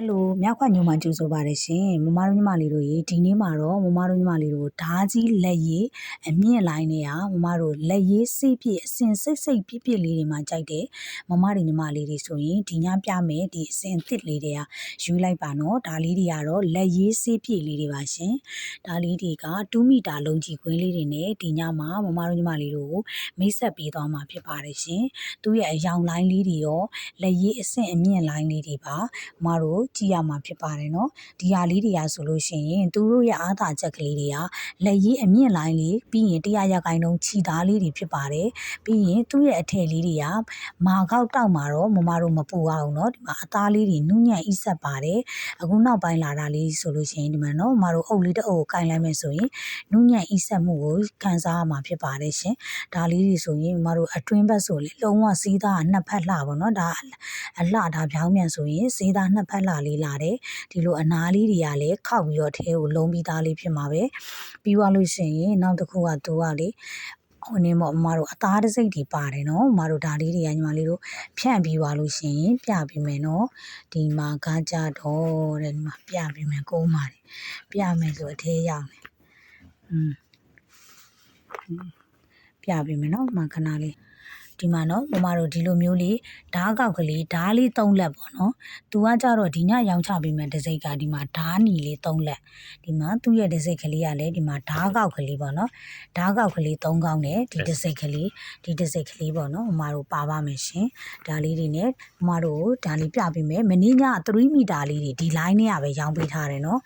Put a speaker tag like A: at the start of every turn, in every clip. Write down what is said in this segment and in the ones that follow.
A: ဟယ်လိုမြောက်ခွညုံမှကြိုဆိုပါရရှင်မမတို့ညီမလေးတို့ရေဒီနေ့မှာတော့မမတို့ညီမလေးတို့ဓာကြီးလက်ရည်အမြင့်လိုင်းနေရမမတို့လက်ရည်စိတ်ပြည့်အစင်စိတ်စိတ်ပြည့်ပြည့်လေးတွေမှာကြိုက်တယ်မမတွေညီမလေးတွေဆိုရင်ဒီညပြမယ်ဒီအစင်အစ်စ်လေးတွေကယူလိုက်ပါနော်ဒါလေးတွေကတော့လက်ရည်စိတ်ပြည့်လေးတွေပါရှင်ဒါလေးတွေက2မီတာလုံးကြီးခွင်းလေးတွေနဲ့ဒီညမှာမမတို့ညီမလေးတို့ကိုမိတ်ဆက်ပေးသွားမှာဖြစ်ပါတယ်ရှင်သူ့ရဲ့အယောင်လိုင်းလေးတွေရောလက်ရည်အစင်အမြင့်လိုင်းလေးတွေပါမမတို့ကြည့်ရမှာဖြစ်ပါတယ်နော်ဒီဟာလေးတွေကဆိုလို့ရှိရင်သူတို့ရဲ့အားသာချက်ကလေးတွေကလက်ရည်အမြင့်လိုင်းလေးပြီးရင်တရားရကိုင်းလုံးခြီသားလေးတွေဖြစ်ပါတယ်ပြီးရင်သူ့ရဲ့အထည်လေးတွေကမာကောက်တောက်မှာတော့မမတို့မပူအောင်နော်ဒီမှာအသားလေးတွေနုညံ့ဣဆက်ပါတယ်အခုနောက်ပိုင်းလာတာလေးဆိုလို့ရှိရင်ဒီမှာနော်မမတို့အုပ်လေးတစ်အုပ်ကိုကင်လိုက်မယ်ဆိုရင်နုညံ့ဣဆက်မှုကိုခံစားရမှာဖြစ်ပါတယ်ရှင်ဒါလေးတွေဆိုရင်မမတို့အတွင်းဘက်ဆိုလေလုံးဝစီးသားကနှစ်ဖက်လှပါတော့ဒါအလှဒါပြောင်းမြန်ဆိုရင်စီးသားနှစ်ဖက်လှလေးလာတယ်ဒီလိုအနားလေးတွေကလည်းခောက်ပြီးတော့ထဲကိုလုံးပြီးသားလေးဖြစ်မှာပဲပြီးသွားလို့ရှိရင်နောက်တစ်ခုကသူကလေဟိုနေမော့မမတို့အသားတစိမ့်တွေပါတယ်နော်မမတို့ဒါလေးတွေကညီမလေးတို့ဖြန့်ပြီးသွားလို့ရှိရင်ပြပြီးမယ်နော်ဒီမှာကားကြတော့တဲ့ဒီမှာပြပြီးမယ်ကုန်းပါတယ်ပြမယ်ဆိုအသေးရောက်နေอืมပြပြီးမယ်နော်မခဏလေး ဒီမှာနော်မမတို့ဒီလိုမျိုးလေးဓားကောက်ကလေးဓားလေး၃လက်ပေါ့နော်သူကကြတော့ဒီညရောင်းချပေးမယ်တစ်စိတ်ကဒီမှာဓားနီလေး၃လက်ဒီမှာသူ့ရဲ့တစ်စိတ်ကလေးကလည်းဒီမှာဓားကောက်ကလေးပေါ့နော်ဓားကောက်ကလေး၃ကောက်နဲ့ဒီတစ်စိတ်ကလေးဒီတစ်စိတ်ကလေးပေါ့နော်မမတို့ပါပါမယ်ရှင်ဒါလေးတွေနဲ့မမတို့ဒါလေးပြပေးမယ်မင်းည3မီတာလေးတွေဒီ line နဲ့ကပဲရောင်းပေးထားတယ်နော်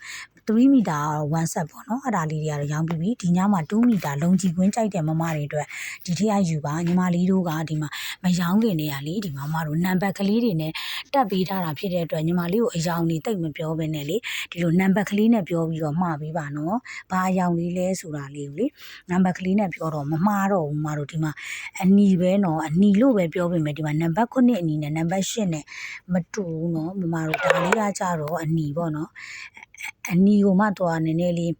A: 3မီတာ1 set ပေါ့နော်အဲ့ဒါလေးတွေကတော့ရောင်းပြီးပြီဒီညမှာ2မီတာလုံကြီးကွင်းကြိုက်တဲ့မမတွေအတွက်ဒီထက်အယူပါညီမလေးတို့ကဒီမှာမရောင်းခင်နေရလေဒီမမတို့နံပါတ်ကလေးတွေနဲ့တက်ပေးထားတာဖြစ်တဲ့အတွက်ညီမလေးကိုအယောင်နေတိတ်မပြောဘဲနဲ့လေဒီလိုနံပါတ်ကလေးနဲ့ပြောပြီးတော့မှားပေးပါနော်ဘာအယောင်လေးလဲဆိုတာလေးကိုလေနံပါတ်ကလေးနဲ့ပြောတော့မမှားတော့ဘူးမတို့ဒီမှာအနီပဲနော်အနီလို့ပဲပြောပေးမယ်ဒီမှာနံပါတ်9အနီနဲ့နံပါတ်10နဲ့မတူဘူးနော်မမတို့ဒါလေးကကြတော့အနီပေါ့နော်အနီကိုမှသွားနည်းနည်းလေး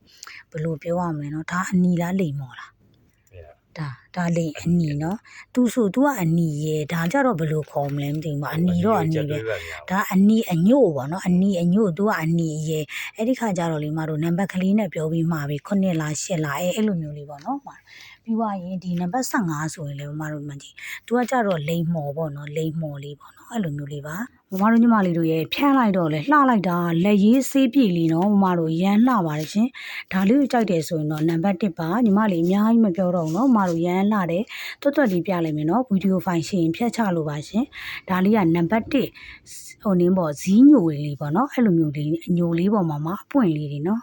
A: ဘယ်လိုပြောရမလဲနော်ဒါအနီလားလိမ်မော်လားဒါဒါလေးအနီနော်သူဆိုသူကအနီရေဒါကြတော့ဘယ်လိုခေါ်မလဲမသိဘူးအနီတော့အနီပဲဒါအနီအညို့ပေါ့နော်အနီအညို့သူကအနီရေအဲ့ဒီခါကျတော့လေမတို့နံပါတ်ကလေးနဲ့ပြောပြီးမှာပြီ9လား10လားအဲ့အဲ့လိုမျိုးလေးပေါ့နော် ပြီးွားရင်ဒီနံပါတ်15ဆိုရင်လည်းမမတို့မှကြည့်။ तू ကကြတော့လိန်မော်ပေါ့နော်လိန်မော်လေးပေါ့နော်အဲ့လိုမျိုးလေးပါ။မမတို့ညီမလေးတို့ရဲ့ဖြန်းလိုက်တော့လေလှလိုက်တာလက်ရေးဆေးပြေလေးနော်မမတို့ရမ်းလှပါတယ်ရှင်။ဒါလေးကိုကြိုက်တယ်ဆိုရင်တော့နံပါတ်1ပါညီမလေးအများကြီးမပြောတော့ဘူးနော်မမတို့ရမ်းလှတယ်။တွတ်တွတ်လေးပြလိုက်မယ်နော်ဗီဒီယိုဖိုင်ရှင်ဖြတ်ချလို့ပါရှင်။ဒါလေးကနံပါတ်1ဟိုနင်းပေါ့ဇီးညိုလေးပေါ့နော်အဲ့လိုမျိုးလေးအညိုလေးပေါ်မှာမှာအပွင့်လေးတွေနော်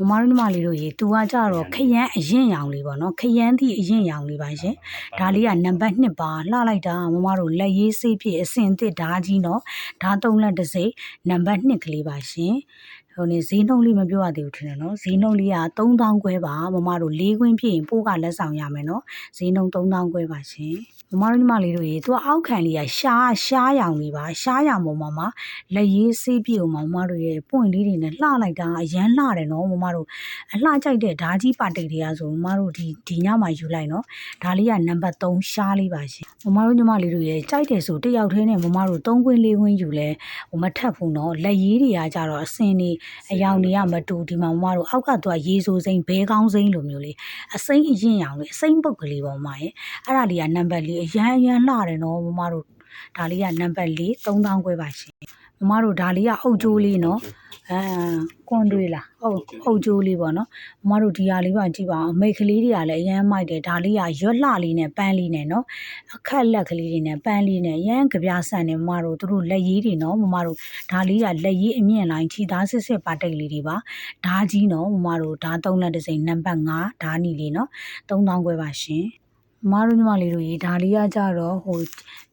A: မမတို့ညီမလေးတို့ရေသူကကြတော့ခရမ်းအရင်ရောင်လေးပေါ့နော်ခရမ်းသည့်အရင်ရောင်လေးပါရှင်ဒါလေးကနံပါတ်1ပါလှလိုက်တာမမတို့လက်ရေးစိတ်ဖြစ်အစင်သစ်ဓာကြီးနော်ဓာ3လက်တစ်စိတ်နံပါတ်2ကလေးပါရှင် ဟိုနေဈေးနှုန်းလေးမပြောရသေးဘူးထင်တယ်နော်ဈေးနှုန်းလေးက3000ခွဲပါမမတို့၄ခွင်းဖြစ်ရင်ပိုးကလက်ဆောင်ရမယ်နော်ဈေးနှုန်း3000ခွဲပါရှင်မမတို့ညီမလေးတို့ရေသူကအောက်ခံလေးကရှားရှားရောင်လေးပါရှားရောင်ပေါ်မှာမှာလက်ရေးဆေးပြေအောင်မမတို့ရဲ့ပွင့်လေးတွေနဲ့လှလိုက်တာအရန်လှတယ်နော်မမတို့အလှကြိုက်တဲ့ဓာကြီးပါတိတ်တွေကဆိုမမတို့ဒီဒီညမှာယူလိုက်နော်ဒါလေးကနံပါတ်3ရှားလေးပါရှင်မမတို့ညီမလေးတို့ရဲ့ကြိုက်တယ်ဆိုတယောက်တည်းနဲ့မမတို့3ခွင်း4ခွင်းယူလဲဟိုမထက်ဘူးနော်လက်ရေးတွေကကြတော့အစင်နေအယောင်တွေကမတူဒီမှာမမတို့အောက်ကသူကရေဆိုစိမ့်ဘဲကောင်းစိမ့်လိုမျိုးလေးအစိမ့်အရင်ရောင်လေးအစိမ့်ပုတ်ကလေးပေါ့မရဲ့အဲ့ဒါလေးကနံပါတ်လေးအရန်အရန်လှတယ်နော်မမတို့ ဒါလေးကနံပါတ်၄3000ခွဲပါရှင်မမတို့ဒါလေးကအုတ်ကျိုးလေးနော်အဲကွန်တွေးလားဟုတ်အုတ်ကျိုးလေးပေါ့နော်မမတို့ဒီဟာလေးပါကြည့်ပါအောင်အမိတ်ကလေးတွေကလည်းအရန်မိုက်တယ်ဒါလေးကရွက်လှလေးနဲ့ပန်းလေးနဲ့နော်အခက်လက်ကလေးတွေနဲ့ပန်းလေးနဲ့ရမ်းကြပြဆန်နေမမတို့တို့လက်ရည်တွေနော်မမတို့ဒါလေးကလက်ရည်အမြင့်လိုင်းခြိသားစစ်စစ်ပါတိတ်လေးတွေပါဓာကြီးနော်မမတို့ဓာ3လက်တစ်စိမ်နံပါတ်5ဓာနီလေးနော်3000ခွဲပါရှင် မတို့ညီမလေးတို့ရေဒါလေးကကြတော့ဟို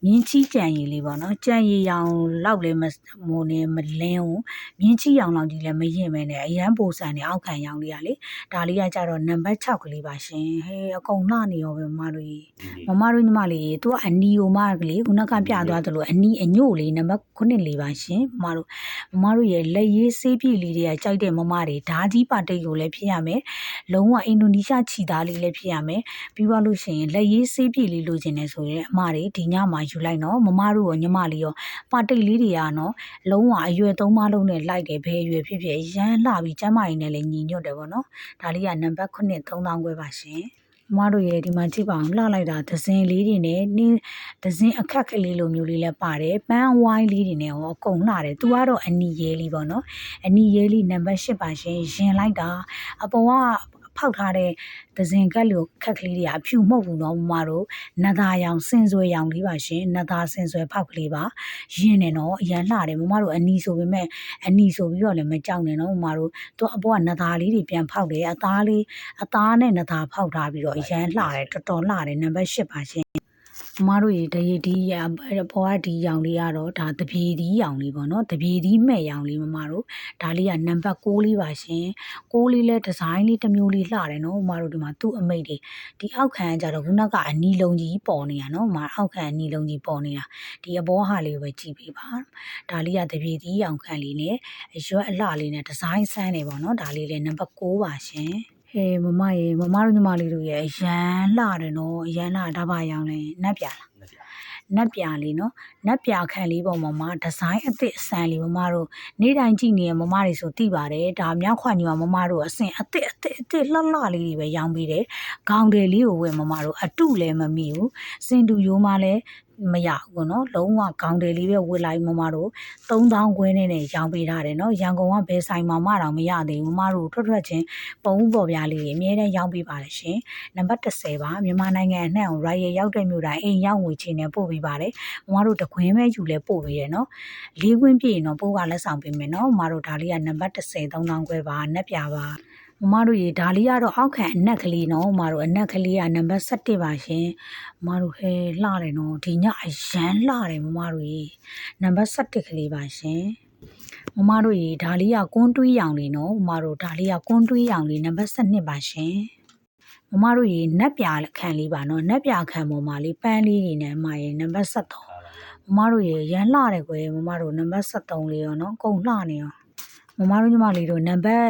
A: မြင်းချီကြံရည်လေးပေါ့နော်ကြံရည်ရောင်လောက်လည်းမဟိုနေမလင်းဘူးမြင်းချီရောင်လောက်ကြီးလည်းမရင်မဲနဲ့အရန်ပိုဆန်နေအောက်ခံရောင်လေးကလေဒါလေးကကြတော့နံပါတ်6ကလေးပါရှင်ဟဲအကုန်လှနေရောပဲမတို့ရေမမတို့ညီမလေးရေသူကအနီယိုမကလေးခုနကပြသွားသလိုအနီအညို့လေးနံပါတ်9လေးပါရှင်မတို့မမတို့ရဲ့လက်ရေးဆေးပြည့်လေးတွေကကြိုက်တဲ့မမတွေဓာကြီးပါတိတ်ကိုလည်းဖြစ်ရမယ်လုံးဝအင်ဒိုနီးရှားခြီသားလေးလည်းဖြစ်ရမယ်ပြီးသွားလို့ရှိရင်လက်ရေးဆေးပြည့်လေးလိုချင်နေဆိုရင်အမတွေဒီညမှာယူလိုက်နော်မမတို့ရောညီမလေးရောပါတိတ်လေးတွေကနော်လုံးဝအရွယ်သုံးပါးလုံးနဲ့လိုက်တယ်ဘယ်အရွယ်ဖြစ်ဖြစ်ရမ်းလှပြီးကျမ်းမာရင်လည်းညီညွတ်တယ်ပေါ့နော်ဒါလေးကနံပါတ်9 3000ခွဲပါရှင်မမတို့ရဲ့ဒီမှာကြည့်ပါအောင်လှလိုက်တာဒဇင်လေးတွေနဲ့နင်းဒဇင်အခက်ကလေးလိုမျိုးလေးလည်းပါတယ်ပန်းဝိုင်းလေးတွေနဲ့ရောအကုန်လှတယ်သူကတော့အနီရဲလေးပေါ့နော်အနီရဲလေးနံပါတ်10ပါရှင်ရင်လိုက်တာအပေါ်က ဖောက်ထားတဲ့ဒဇင်ကက်လိုခက်ကလေးတွေကအဖြူမဟုတ်ဘူးနော်မမတို့နသာရောင်စင်ဆွဲရောင်လေးပါရှင်နသာစင်ဆွဲဖောက်ကလေးပါရင်နဲ့နော်အရန်လှတယ်မမတို့အနီဆိုပေမဲ့အနီဆိုပြီးတော့လည်းမကြောက်နဲ့နော်မမတို့သူအပေါ်ကနသာလေးတွေပြန်ဖောက်တယ်အသားလေးအသားနဲ့နသာဖောက်ထားပြီးတော့အရန်လှတယ်တော်တော်လှတယ်နံပါတ်10ပါရှင် မမတို့ရေတရေဒီရပေါ်ကဒီရောင်လေးကတော့ဒါတပြေဒီရောင်လေးပေါ့နော်တပြေဒီမဲ့ရောင်လေးမမတို့ဒါလေးကနံပါတ်6လေးပါရှင်6လေးလဲဒီဇိုင်းလေးတစ်မျိုးလေးလှတယ်နော်မမတို့ဒီမှာသူ့အမိတ်တွေဒီအောက်ခံကကြတော့ခုနကအနီလုံးကြီးပေါ်နေတာနော်မမအောက်ခံအနီလုံးကြီးပေါ်နေတာဒီအဘောဟာလေးကိုပဲကြည့်ပေးပါဒါလေးကတပြေဒီရောင်ခံလေးနဲ့ရွက်အလှလေးနဲ့ဒီဇိုင်းဆန်းနေပေါ့နော်ဒါလေးလဲနံပါတ်6ပါရှင် ဟေးမမရေမမတို့ညီမလေးတို့ရဲ့အရန်လှတယ်နော်အရန်လှဒါပါရောင်လဲနတ်ပြလားနက်ပြလေးနော်နက်ပြခန့်လေးပုံမှာဒီဇိုင်းအသစ်အဆန်လေးမမတို့နေ့တိုင်းကြည့်နေတဲ့မမတွေဆိုသိပါတယ်ဒါမြောက်ခွာညီမမမတို့အစင်အသစ်အသစ်အသစ်လှလှလေးတွေပဲရောင်းပေးတယ်ခေါင်းတယ်လေးကိုဝယ်မမတို့အတုလည်းမမိဘူးစင်တူရိုးမလည်း မရဘူးပေါ့နော်လုံးဝခေါင်းတယ်လေးပဲဝယ်လိုက်မမတို့3000ခွဲနဲ့နဲ့ရောင်းပေးထားတယ်နော်ရန်ကုန်ကဘယ်ဆိုင်မှာမှတော့မရသေးဘူးမမတို့ထွက်ထွက်ချင်းပုံဥပေါ်ပြားလေးတွေအများနဲ့ရောင်းပေးပါတယ်ရှင်နံပါတ်30ပါမြန်မာနိုင်ငံအနှံ့ကို Royal ရောက်တဲ့မြို့တိုင်းအိမ်ရောက်ငွေချင်းနဲ့ပို့ပေးပါတယ်မမတို့တခွင်းပဲယူလဲပို့ပေးရနော်လေးခွင်းပြည့်ရင်တော့ပို့ကလက်ဆောင်ပေးမယ်နော်မမတို့ဒါလေးကနံပါတ်30 3000ခွဲပါနက်ပြပါ မမတို့ရေဒါလေးကတော့အောက်ခံအနက်ကလေးနော်မမတို့အနက်ကလေးကနံပါတ်17ပါရှင်မမတို့ဟဲလှတယ်နော်ဒီညအရန်လှတယ်မမတို့ရေနံပါတ်17ကလေးပါရှင်မမတို့ရေဒါလေးကကွန်းတွေးရောင်လေးနော်မမတို့ဒါလေးကကွန်းတွေးရောင်လေးနံပါတ်12ပါရှင်မမတို့ရေနက်ပြခံလေးပါနော်နက်ပြခံပေါ်မှာလေးပန်းလေးတွေနဲ့မမရေနံပါတ်73မမတို့ရေရန်လှတယ်ကွယ်မမတို့နံပါတ်73လေးရောနော်အကုန်လှနေရော မမတို့ညီမလေးတို့နံပါတ်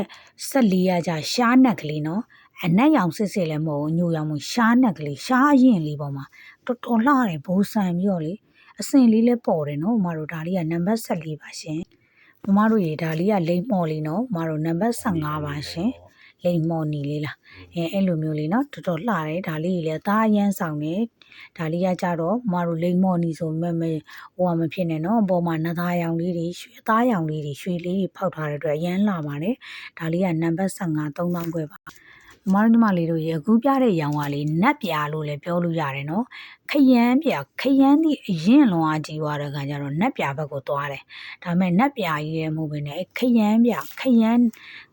A: 14ရကြရှားနက်ကလေးနော်အနက်ရောင်စစ်စစ်လည်းမဟုတ်ဘူးညိုရောင်မရှားနက်ကလေးရှားရင်လေးပေါ်မှာတော်တော်လှတယ်ဘိုးဆန်ပြီးတော့လေအစင်လေးလည်းပေါ်တယ်နော်မမတို့ဒါလေးကနံပါတ်14ပါရှင်မမတို့ရေဒါလေးကလိမ့်မော်လေးနော်မမတို့နံပါတ်15ပါရှင် လိမ့်မော်နီလေးလားအဲအဲ့လိုမျိုးလေးနော်တော်တော်လှတယ်ဒါလေးကြီးလည်းသားရမ်းဆောင်နေဒါလေးကကြတော့မမတို့လိမ့်မော်နီဆိုမဲ့မဲ့ဟိုကမဖြစ်နဲ့နော်အပေါ်မှာနသားရောင်လေးတွေရွှေသားရောင်လေးတွေရွှေလေးတွေဖောက်ထားတဲ့အတွက်ရမ်းလှပါတယ်ဒါလေးကနံပါတ်15 3000ခွဲပါ မမတို့ညီမလေးတို့ရေအခုပြတဲ့ရောင်ကလေးနတ်ပြာလို့လည်းပြောလို့ရတယ်နော်ခရမ်းပြခရမ်းသည့်အရင်လွန်အားကြီးသွားတဲ့ခါကျတော့နတ်ပြဘက်ကိုသွားတယ်ဒါပေမဲ့နတ်ပြကြီးရဲ့မဟုတ်ဘဲနဲ့ခရမ်းပြခရမ်း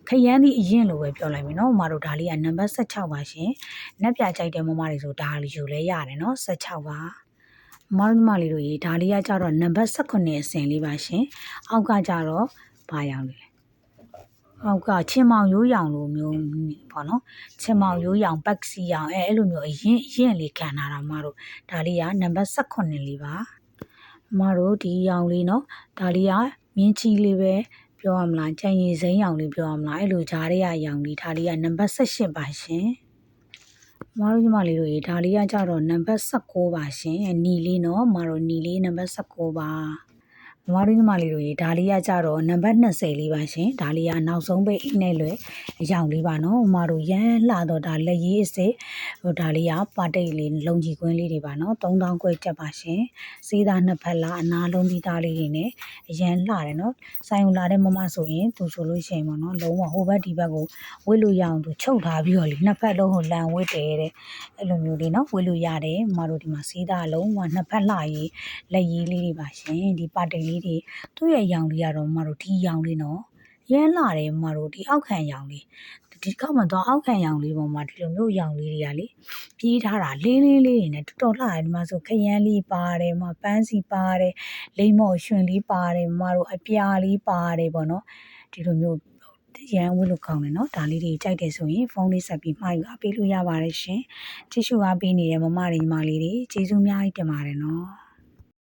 A: ခရမ်းသည့်အရင်လို့ပဲပြောလိုက်မယ်နော်မမတို့ဒါလေးကနံပါတ်16ပါရှင်နတ်ပြကြိုက်တဲ့မမတွေဆိုဒါလေးယူလဲရတယ်နော်16ပါမမတို့ညီမလေးတို့ရေဒါလေးကကြတော့နံပါတ်18အစင်လေးပါရှင်အောက်ကကြတော့ဘာရောင်လေးလဲ အောက်ကချင်းမောင်ရိုးရောင်လိုမျိုးပေါ့နော်ချင်းမောင်ရိုးရောင်ပတ်စီရောင်အဲအဲ့လိုမျိုးအရင်အရင်လေးခံထားတာမတို့ဒါလေးကနံပါတ်18လေးပါမတို့ဒီရောင်လေးနော်ဒါလေးကမြင်းချီလေးပဲပြောရမလားကြံရည်စိမ်းရောင်လေးပြောရမလားအဲ့လိုဂျားတွေကရောင်လေးဒါလေးကနံပါတ်18ပါရှင်မတို့ညီမလေးတို့ရေဒါလေးကကြတော့နံပါတ်16ပါရှင်နီလေးနော်မတို့နီလေးနံပါတ်16ပါ မမတို့ညီမလေးတို့ရေဒါလေးကကြတော့နံပါတ်20လေးပါရှင်ဒါလေးကနောက်ဆုံးပိတ်အိနဲ့လွယ်အယောင်လေးပါနော်မမတို့ရမ်းလှတော့ဒါလက်ရေးအစစ်ဟိုဒါလေးကပါတိတ်လေးလုံကြီးကွင်းလေးတွေပါနော်3000ခွဲချက်ပါရှင်စေးသားနှစ်ဖက်လားအနာလုံးပြီးသားလေးတွေနဲ့အရန်လှတယ်နော်ဆိုင်ုံလာတဲ့မမဆိုရင်သူဆိုလို့ရှိရင်ပေါ့နော်လုံးဝဟိုဘက်ဒီဘက်ကိုဝစ်လို့ရအောင်သူချုပ်ထားပြီးတော့လေနှစ်ဖက်လုံးကိုလန်ဝစ်တယ်တဲ့အဲ့လိုမျိုးလေးနော်ဝစ်လို့ရတယ်မမတို့ဒီမှာစေးသားလုံးဝနှစ်ဖက်လှရေးလက်ရေးလေးတွေပါရှင်ဒီပါတိတ်လေးတွေသူ့ရဲ့ရောင်လေးကတော့မမတို့ဒီရောင်လေးနော်ရမ်းလာတယ်မမတို့ဒီအောက်ခံရောင်လေးဒီကောက်မှတော့အောက်ခံရောင်လေးပေါ်မှာဒီလိုမျိုးရောင်လေးတွေကလေပြေးထားတာလေးလေးလေးတွေနဲ့တော်တော်လှတယ်ဒီမှာဆိုခရမ်းလေးပါတယ်မပန်းစီပါတယ်လိမ္မော်ရွှင်လေးပါတယ်မမတို့အပြာလေးပါတယ်ပေါ့နော်ဒီလိုမျိုးရန်ဝတ်လို့ကောင်းတယ်နော်ဒါလေးတွေကြိုက်တယ်ဆိုရင်ဖုန်းလေးဆက်ပြီးမှာယူအားပေးလို့ရပါတယ်ရှင်ကြည့်ရှုအားပေးနေတဲ့မမတွေညီမလေးတွေကျေးဇူးအများကြီးတင်ပါတယ်နော်